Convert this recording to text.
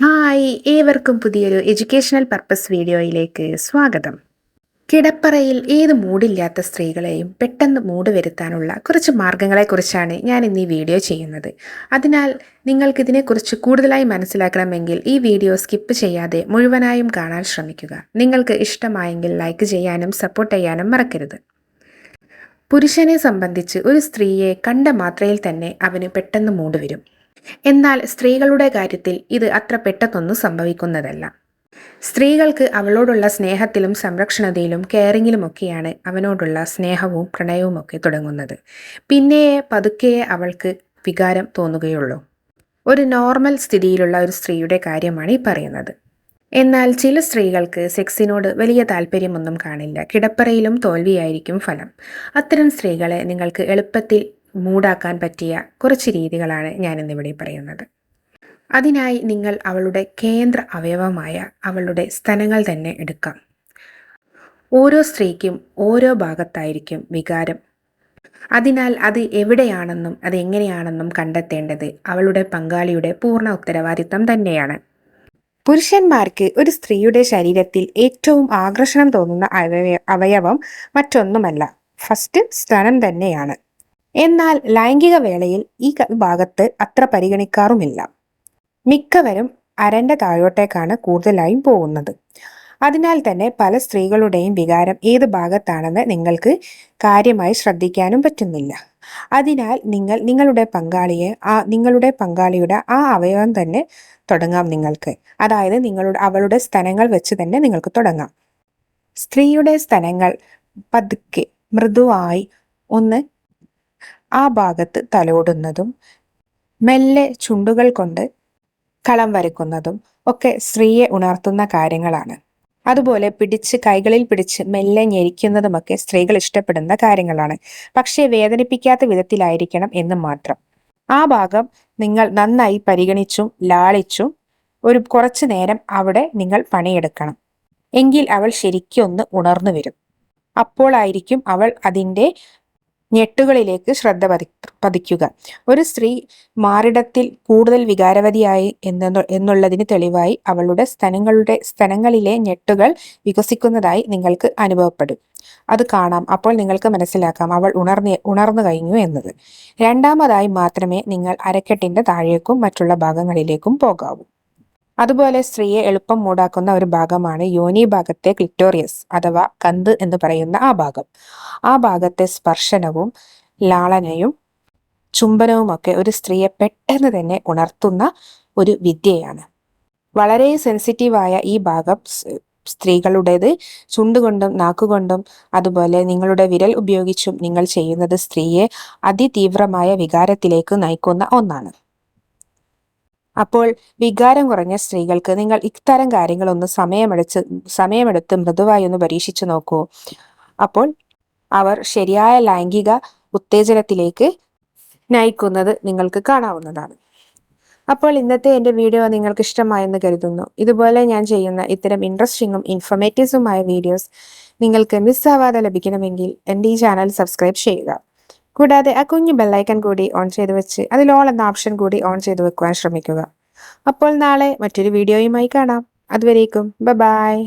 Hi ഏവർക്കും പുതിയൊരു educational purpose വീഡിയോയിലേക്ക് സ്വാഗതം. കിടപ്പറയിൽ ഏത് മൂടില്ലാത്ത സ്ത്രീകളെയും പെട്ടെന്ന് മൂട് വരുത്താനുള്ള കുറച്ച് മാർഗങ്ങളെക്കുറിച്ചാണ് ഞാൻ ഇന്ന് ഈ വീഡിയോ ചെയ്യുന്നത്. അതിനാൽ നിങ്ങൾക്കിതിനെക്കുറിച്ച് കൂടുതലായി മനസ്സിലാക്കണമെങ്കിൽ ഈ വീഡിയോ സ്കിപ്പ് ചെയ്യാതെ മുഴുവനായും കാണാൻ ശ്രമിക്കുക. നിങ്ങൾക്ക് ഇഷ്ടമായെങ്കിൽ ലൈക്ക് ചെയ്യാനും സപ്പോർട്ട് ചെയ്യാനും മറക്കരുത്. പുരുഷനെ സംബന്ധിച്ച് ഒരു സ്ത്രീയെ കണ്ട മാത്രയിൽ തന്നെ അവന് പെട്ടെന്ന് മൂട് വരും. എന്നാൽ സ്ത്രീകളുടെ കാര്യത്തിൽ ഇത് അത്ര പെട്ടെന്നൊന്നും സംഭവിക്കുന്നതല്ല. സ്ത്രീകൾക്ക് അവളോടുള്ള സ്നേഹത്തിലും സംരക്ഷണതയിലും കെയറിങ്ങിലുമൊക്കെയാണ് അവനോടുള്ള സ്നേഹവും പ്രണയവും ഒക്കെ തുടങ്ങുന്നത്. പിന്നെയേ പതുക്കെ അവൾക്ക് വികാരം തോന്നുകയുള്ളൂ. ഒരു നോർമൽ സ്ഥിതിയിലുള്ള ഒരു സ്ത്രീയുടെ കാര്യമാണ് ഈ പറയുന്നത്. എന്നാൽ ചില സ്ത്രീകൾക്ക് സെക്സിനോട് വലിയ താല്പര്യമൊന്നും കാണില്ല. കിടപ്പറയിലും തോൽവിയായിരിക്കും ഫലം. അത്തരം സ്ത്രീകളെ നിങ്ങൾക്ക് എളുപ്പത്തിൽ മൂടാക്കാൻ പറ്റിയ കുറച്ച് രീതികളാണ് ഞാനിന്നിവിടെ പറയുന്നത്. അതിനായി നിങ്ങൾ അവളുടെ കേന്ദ്ര അവയവമായ അവളുടെ സ്തനങ്ങൾ തന്നെ എടുക്കാം. ഓരോ സ്ത്രീക്കും ഓരോ ഭാഗത്തായിരിക്കും വികാരം. അതിനാൽ അത് എവിടെയാണെന്നും അത് എങ്ങനെയാണെന്നും കണ്ടെത്തേണ്ടത് അവളുടെ പങ്കാളിയുടെ പൂർണ ഉത്തരവാദിത്തം തന്നെയാണ്. പുരുഷന്മാർക്ക് ഒരു സ്ത്രീയുടെ ശരീരത്തിൽ ഏറ്റവും ആകർഷണം തോന്നുന്ന അവയവം മറ്റൊന്നുമല്ല. ഫസ്റ്റ് സ്തനം തന്നെയാണ്. എന്നാൽ ലൈംഗിക വേളയിൽ ഈ ഭാഗത്ത് അത്ര പരിഗണിക്കാറുമില്ല. മിക്കവരും അരന്റെ താഴോട്ടേക്കാണ് കൂടുതലായും പോകുന്നത്. അതിനാൽ തന്നെ പല സ്ത്രീകളുടെയും വികാരം ഏത് ഭാഗത്താണെന്ന് നിങ്ങൾക്ക് കാര്യമായി ശ്രദ്ധിക്കാനും പറ്റുന്നില്ല. അതിനാൽ നിങ്ങൾ നിങ്ങളുടെ പങ്കാളിയെ ആ നിങ്ങളുടെ പങ്കാളിയുടെ ആ അവയവം തന്നെ തുടങ്ങാം നിങ്ങൾക്ക്. അതായത് നിങ്ങളുടെ അവളുടെ സ്ഥലങ്ങൾ വെച്ച് തന്നെ നിങ്ങൾക്ക് തുടങ്ങാം. സ്ത്രീയുടെ സ്ഥലങ്ങൾ പതുക്കെ മൃദുവായി ഒന്ന് ആ ഭാഗത്ത് തലോടുന്നതും മെല്ലെ ചുണ്ടുകൾ കൊണ്ട് കളം വരയ്ക്കുന്നതും ഒക്കെ സ്ത്രീയെ ഉണർത്തുന്ന കാര്യങ്ങളാണ്. അതുപോലെ പിടിച്ച് കൈകളിൽ പിടിച്ച് മെല്ലെ ഞെരിക്കുന്നതുമൊക്കെ സ്ത്രീകൾ ഇഷ്ടപ്പെടുന്ന കാര്യങ്ങളാണ്. പക്ഷേ വേദനിപ്പിക്കാത്ത വിധത്തിലായിരിക്കണം എന്ന് മാത്രം. ആ ഭാഗം നിങ്ങൾ നന്നായി പരിഗണിച്ചും ലാളിച്ചും ഒരു കുറച്ചു നേരം അവിടെ നിങ്ങൾ പണിയെടുക്കണം. എങ്കിൽ അവൾ ശരിക്കും ഒന്ന് ഉണർന്നു വരും അപ്പോളായിരിക്കും അവൾ അതിന്റെ ഞെട്ടുകളിലേക്ക് ശ്രദ്ധ പതി പതിക്കുക. ഒരു സ്ത്രീ മാറിടത്തിൽ കൂടുതൽ വികാരവതിയായി എന്ന എന്നുള്ളതിന് തെളിവായി അവളുടെ സ്ഥലങ്ങളുടെ സ്ഥലങ്ങളിലെ ഞെട്ടുകൾ വികസിക്കുന്നതായി നിങ്ങൾക്ക് അനുഭവപ്പെടും. അത് കാണാം. അപ്പോൾ നിങ്ങൾക്ക് മനസ്സിലാക്കാം അവൾ ഉണർന്ന് ഉണർന്നു കഴിഞ്ഞു എന്നത്. രണ്ടാമതായി മാത്രമേ നിങ്ങൾ അരക്കെട്ടിന്റെ താഴേക്കും മറ്റുള്ള ഭാഗങ്ങളിലേക്കും പോകാവൂ. അതുപോലെ സ്ത്രീയെ എളുപ്പം മൂടാക്കുന്ന ഒരു ഭാഗമാണ് യോനി ഭാഗത്തെ ക്ലിറ്റോറിയസ് അഥവാ കന്ത് എന്ന് പറയുന്ന ആ ഭാഗം. ആ ഭാഗത്തെ സ്പർശനവും ലാളനയും ചുംബനവുമൊക്കെ ഒരു സ്ത്രീയെ പെട്ടെന്ന് തന്നെ ഉണർത്തുന്ന ഒരു വിദ്യയാണ്. വളരെ സെൻസിറ്റീവായ ഈ ഭാഗം സ്ത്രീകളുടേത് ചുണ്ടുകൊണ്ടും നാക്കുകൊണ്ടും അതുപോലെ നിങ്ങളുടെ വിരൽ ഉപയോഗിച്ചും നിങ്ങൾ ചെയ്യുന്നത് സ്ത്രീയെ അതിതീവ്രമായ വികാരത്തിലേക്ക് നയിക്കുന്ന ഒന്നാണ്. അപ്പോൾ വികാരം കുറഞ്ഞ സ്ത്രീകൾക്ക് നിങ്ങൾ ഇത്തരം കാര്യങ്ങളൊന്ന് സമയമെടുത്ത് സമയമെടുത്ത് മൃദുവായി ഒന്ന് പരീക്ഷിച്ചു നോക്കൂ. അപ്പോൾ അവർ ശരിയായ ലൈംഗിക ഉത്തേജനത്തിലേക്ക് നയിക്കുന്നത് നിങ്ങൾക്ക് കാണാവുന്നതാണ്. അപ്പോൾ ഇന്നത്തെ എന്റെ വീഡിയോ നിങ്ങൾക്ക് ഇഷ്ടമായെന്ന് കരുതുന്നു. ഇതുപോലെ ഞാൻ ചെയ്യുന്ന ഇത്തരം ഇൻട്രസ്റ്റിങ്ങും ഇൻഫർമേറ്റീവ്സുമായ വീഡിയോസ് നിങ്ങൾക്ക് മിസ്സാവാതെ ലഭിക്കണമെങ്കിൽ എന്റെ ഈ ചാനൽ സബ്സ്ക്രൈബ് ചെയ്യുക. കൂടാതെ ആ കുഞ്ഞു ബെല്ലൈക്കൺ കൂടി ഓൺ ചെയ്ത് വെച്ച് അതിൽ ഓൾ എന്ന ഓപ്ഷൻ കൂടി ഓൺ ചെയ്ത് വെക്കുവാൻ ശ്രമിക്കുക. അപ്പോൾ നാളെ മറ്റൊരു വീഡിയോയുമായി കാണാം. അതുവരേക്കും. ബ ബായ്